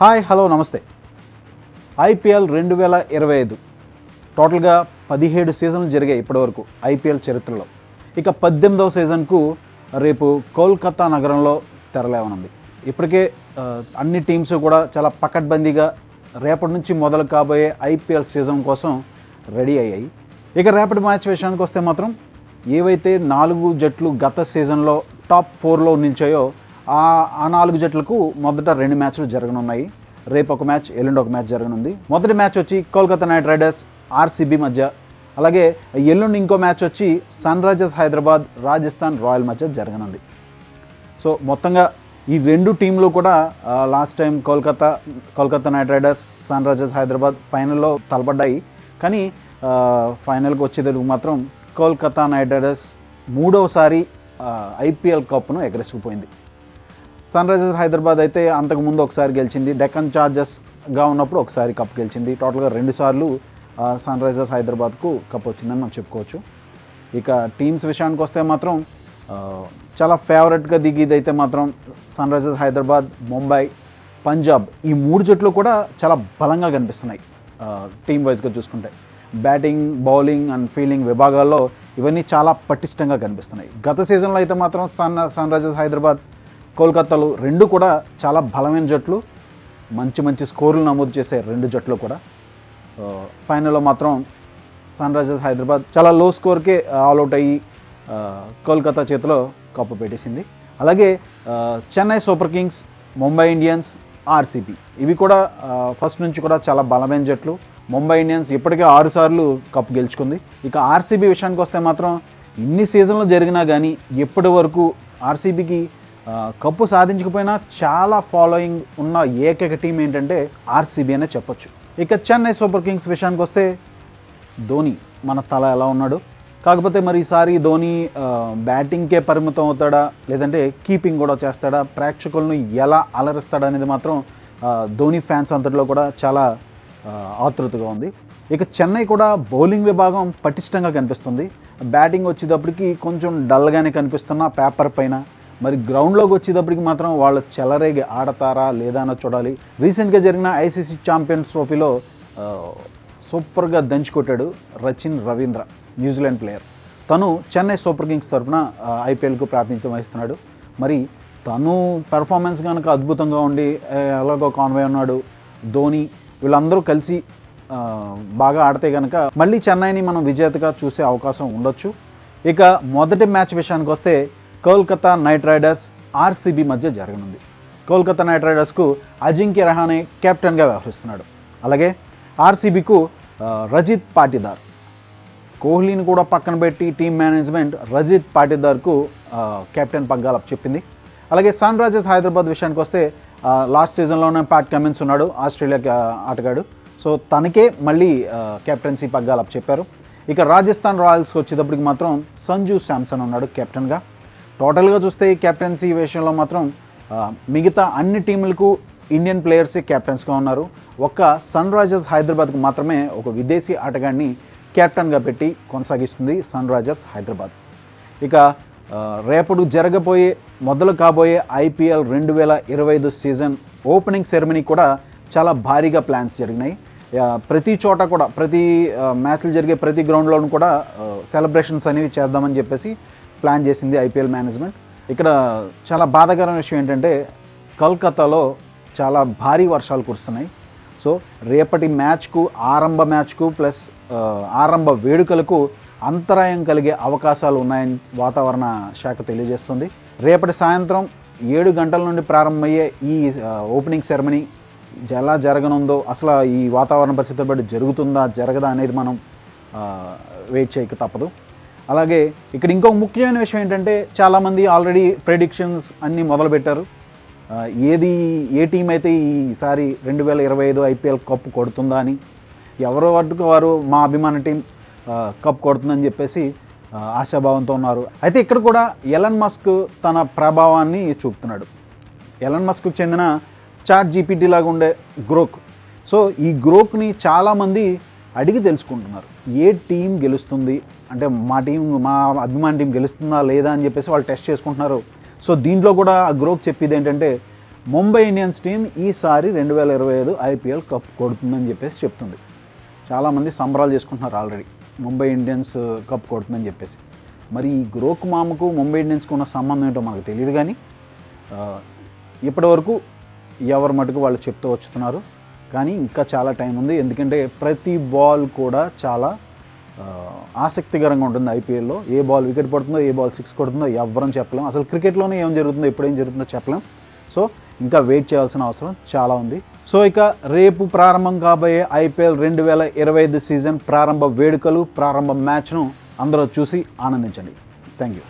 Hi hello నమస్తే. IPL రెండు వేల ఇరవై ఐదు. టోటల్గా పదిహేడు సీజన్లు జరిగాయి ఇప్పటివరకు ఐపీఎల్ చరిత్రలో. ఇక పద్దెనిమిదవ సీజన్కు రేపు కోల్కతా నగరంలో తెరలేవనుంది. ఇప్పటికే అన్ని టీమ్స్ కూడా చాలా పకడ్బందీగా రేపటి నుంచి మొదలు కాబోయే ఐపీఎల్ సీజన్ కోసం రెడీ అయ్యాయి. ఇక రేపటి మ్యాచ్ విషయానికి వస్తే మాత్రం ఏవైతే నాలుగు జట్లు గత సీజన్లో టాప్ ఫోర్లో నిలిచాయో ఆ నాలుగు జట్లకు మొదట రెండు మ్యాచ్లు జరగనున్నాయి. రేపు ఒక మ్యాచ్ ఎల్లుండి ఒక మ్యాచ్ జరగనుంది. మొదటి మ్యాచ్ వచ్చి కోల్కతా నైట్ రైడర్స్ ఆర్సీబీ మధ్య. అలాగే ఎల్లుండి ఇంకో మ్యాచ్ వచ్చి Sunrisers Hyderabad Rajasthan Royal మధ్య జరగనుంది. సో మొత్తంగా ఈ రెండు టీంలు కూడా last time Kolkata Kolkata Knight Riders Sunrisers Hyderabad ఫైనల్లో తలపడ్డాయి. కానీ ఫైనల్కి వచ్చేటప్పుడు మాత్రం కోల్కతా నైట్ రైడర్స్ మూడవసారి ఐపీఎల్ కప్ను ఎగరేసుకుపోయింది. సన్ రైజర్స్ హైదరాబాద్ అయితే అంతకుముందు ఒకసారి గెలిచింది. డెక్కన్ చార్జెస్గా ఉన్నప్పుడు ఒకసారి కప్ గెలిచింది. టోటల్గా రెండుసార్లు సన్ రైజర్స్ హైదరాబాద్కు కప్ వచ్చిందని మనం చెప్పుకోవచ్చు. ఇక టీమ్స్ విషయానికి వస్తే మాత్రం చాలా ఫేవరెట్గా దిగేది అయితే మాత్రం సన్ రైజర్స్ హైదరాబాద్ ముంబై పంజాబ్ ఈ మూడు జట్లు కూడా చాలా బలంగా కనిపిస్తున్నాయి టీమ్ వైజ్గా చూసుకుంటే. బ్యాటింగ్ బౌలింగ్ అండ్ ఫీల్డింగ్ విభాగాల్లో ఇవన్నీ చాలా పటిష్టంగా కనిపిస్తున్నాయి. గత సీజన్లో అయితే మాత్రం సన్ సన్ రైజర్స్ హైదరాబాద్ కోల్కతాలు రెండు కూడా చాలా బలమైన జట్లు మంచి మంచి స్కోర్లు నమోదు చేసే రెండు జట్లు కూడా. ఫైనల్లో మాత్రం సన్ రైజర్స్ హైదరాబాద్ చాలా లో స్కోర్కే ఆల్అవుట్ అయ్యి కోల్కతా చేతిలో కప్పు పెట్టేసింది. అలాగే Chennai super kings Mumbai Indians RCB. ఇవి కూడా ఫస్ట్ నుంచి కూడా చాలా బలమైన జట్లు. ముంబై ఇండియన్స్ ఇప్పటికే ఆరుసార్లు కప్పు గెలుచుకుంది. ఇక ఆర్సీబీ విషయానికి వస్తే మాత్రం ఇన్ని సీజన్లు జరిగినా కానీ ఇప్పటి వరకు ఆర్సీబీకి కప్పు సాధించకపోయినా చాలా ఫాలోయింగ్ ఉన్న ఏకైక టీం ఏంటంటే ఆర్సీబీ అనే చెప్పొచ్చు. ఇక చెన్నై సూపర్ కింగ్స్ విషయానికి వస్తే ధోని మన తల ఎలా ఉన్నాడు? కాకపోతే మరి ఈసారి ధోని బ్యాటింగ్కే పరిమితం అవుతాడా? లేదంటే కీపింగ్ కూడా చేస్తాడా? ప్రేక్షకులను ఎలా అలరిస్తాడా అనేది మాత్రం ధోని ఫ్యాన్స్ అంతటిలో కూడా చాలా ఆతృతగా ఉంది. ఇక చెన్నై కూడా బౌలింగ్ విభాగం పటిష్టంగా కనిపిస్తుంది. బ్యాటింగ్ వచ్చేటప్పటికి కొంచెం డల్గానే కనిపిస్తున్న పేపర్ పైన మరి గ్రౌండ్లోకి వచ్చేటప్పటికి మాత్రం వాళ్ళు చెలరేగి ఆడతారా లేదా అన్నది చూడాలి. రీసెంట్గా జరిగిన ఐసీసీ ఛాంపియన్స్ ట్రోఫీలో సూపర్గా దంచి కొట్టాడు రచిన్ రవీంద్ర న్యూజిలాండ్ ప్లేయర్. తను చెన్నై సూపర్ కింగ్స్ తరఫున ఐపీఎల్కు ప్రాతినిధ్యం వహిస్తున్నాడు. మరి తను పెర్ఫార్మెన్స్ కనుక అద్భుతంగా ఉండి ఎలాగో కాన్వే ఉన్నాడు ధోని వీళ్ళందరూ కలిసి బాగా ఆడితే కనుక మళ్ళీ చెన్నైని మనం విజేతగా చూసే అవకాశం ఉండొచ్చు. ఇక మొదటి మ్యాచ్ విషయానికి వస్తే కోల్కతా నైట్ రైడర్స్ ఆర్సీబీ మధ్య జరగనుంది. కోల్కతా నైట్ రైడర్స్కు అజింక్య రహానే కెప్టెన్గా వ్యవహరిస్తున్నాడు. అలాగే ఆర్సీబీకు రజిత్ పాటిదార్. కోహ్లీని కూడా పక్కన పెట్టి టీమ్ మేనేజ్మెంట్ రజిత్ పాటిదార్కు కెప్టెన్ పగ్గాలు చెప్పింది అలాగే సన్ రైజర్స్ హైదరాబాద్ విషయానికి వస్తే లాస్ట్ సీజన్లోనే ప్యాట్ కమిన్స్ ఉన్నాడు ఆస్ట్రేలియా ఆటగాడు. సో తనకే మళ్ళీ కెప్టెన్సీ పగ్గాలు చెప్పారు ఇక రాజస్థాన్ రాయల్స్కి వచ్చేటప్పటికి మాత్రం సంజు శాంసన్ ఉన్నాడు కెప్టెన్గా. టోటల్గా చూస్తే ఈ కెప్టెన్సీ విషయంలో మాత్రం మిగతా అన్ని టీములకు ఇండియన్ ప్లేయర్సే కెప్టెన్స్గా ఉన్నారు. ఒక్క సన్ రైజర్స్ హైదరాబాద్కు మాత్రమే ఒక విదేశీ ఆటగాడిని కెప్టెన్గా పెట్టి కొనసాగిస్తుంది సన్ రైజర్స్ హైదరాబాద్. ఇక రేపటి జరగబోయే మొదలు కాబోయే ఐపీఎల్ రెండు వేల ఇరవై ఐదు సీజన్ ఓపెనింగ్ సెరమనీ కూడా చాలా భారీగా ప్లాన్స్ జరిగినాయి. ప్రతి చోట కూడా ప్రతి మ్యాచ్లు జరిగే ప్రతి గ్రౌండ్లోనూ కూడా సెలబ్రేషన్స్ అనేవి చేద్దామని చెప్పేసి ప్లాన్ చేసింది ఐపీఎల్ మేనేజ్మెంట్. ఇక్కడ చాలా బాధాకరమైన విషయం ఏంటంటే కల్కత్తాలో చాలా భారీ వర్షాలు కురుస్తున్నాయి. సో రేపటి మ్యాచ్కు ఆరంభ మ్యాచ్కు ప్లస్ ఆరంభ వేడుకలకు అంతరాయం కలిగే అవకాశాలు ఉన్నాయని వాతావరణ శాఖ తెలియజేస్తుంది. రేపటి సాయంత్రం ఏడు గంటల నుండి ప్రారంభమయ్యే ఈ ఓపెనింగ్ సెరమనీ ఎలా జరగనుందో అసలు ఈ వాతావరణ పరిస్థితులు బట్టి జరుగుతుందా జరగదా అనేది మనం వెయిట్ చేయక తప్పదు. అలాగే ఇక్కడ ఇంకొక ముఖ్యమైన విషయం ఏంటంటే చాలామంది ఆల్రెడీ ప్రెడిక్షన్స్ అన్నీ మొదలుపెట్టారు. ఏది ఏ టీం అయితే ఈసారి రెండు వేల ఇరవై ఐదు ఐపీఎల్ కప్ కొడుతుందా అని ఎవరో వాటికి వారు మా అభిమాన టీం కప్ కొడుతుందని చెప్పేసి ఆశాభావంతో ఉన్నారు. అయితే ఇక్కడ కూడా ఎలన్ మస్క్ తన ప్రభావాన్ని చూపుతున్నాడు. ఎలన్ మస్క్కు చెందిన చాట్ జీపీటీ లాగా ఉండే గ్రోక్ సో ఈ గ్రోక్ని చాలామంది అడిగి తెలుసుకుంటున్నారు. ఏ టీం గెలుస్తుంది? అంటే మా టీం మా అభిమాన టీం గెలుస్తుందా లేదా అని చెప్పేసి వాళ్ళు టెస్ట్ చేసుకుంటున్నారు. సో దీంట్లో కూడా ఆ గ్రూప్ చెప్పేది ఏంటంటే ముంబై ఇండియన్స్ టీం ఈసారి రెండు వేల ఇరవై ఐదు ఐపీఎల్ కప్ కొడుతుందని చెప్పేసి చెప్తుంది. చాలామంది సంబరాలు చేసుకుంటున్నారు already. Mumbai Indians uh, cup కొడుతుందని చెప్పేసి. మరి ఈ గ్రోక్ మామకు ముంబై ఇండియన్స్కి ఉన్న సంబంధం ఏంటో మనకు తెలియదు కానీ uh, ఇప్పటివరకు ఎవరి మటుకు వాళ్ళు చెప్తూ వచ్చుతున్నారు కానీ ఇంకా చాలా టైం ఉంది. ఎందుకంటే ప్రతి బాల్ కూడా చాలా ఆసక్తికరంగా ఉంటుంది ఐపీఎల్లో. ఏ బాల్ వికెట్ పడుతుందో ఏ బాల్ సిక్స్ కొడుతుందో ఎవరని చెప్పలేం. అసలు క్రికెట్లోనే ఏం జరుగుతుందో ఎప్పుడేం జరుగుతుందో చెప్పలేం. సో ఇంకా వెయిట్ చేయాల్సిన అవసరం చాలా ఉంది. సో ఇక రేపు ప్రారంభం కాబోయే ఐపీఎల్ రెండు వేల ఇరవై ఐదు సీజన్ ప్రారంభ వేడుకలు ప్రారంభ మ్యాచ్ను అందరూ చూసి ఆనందించండి. Thank you.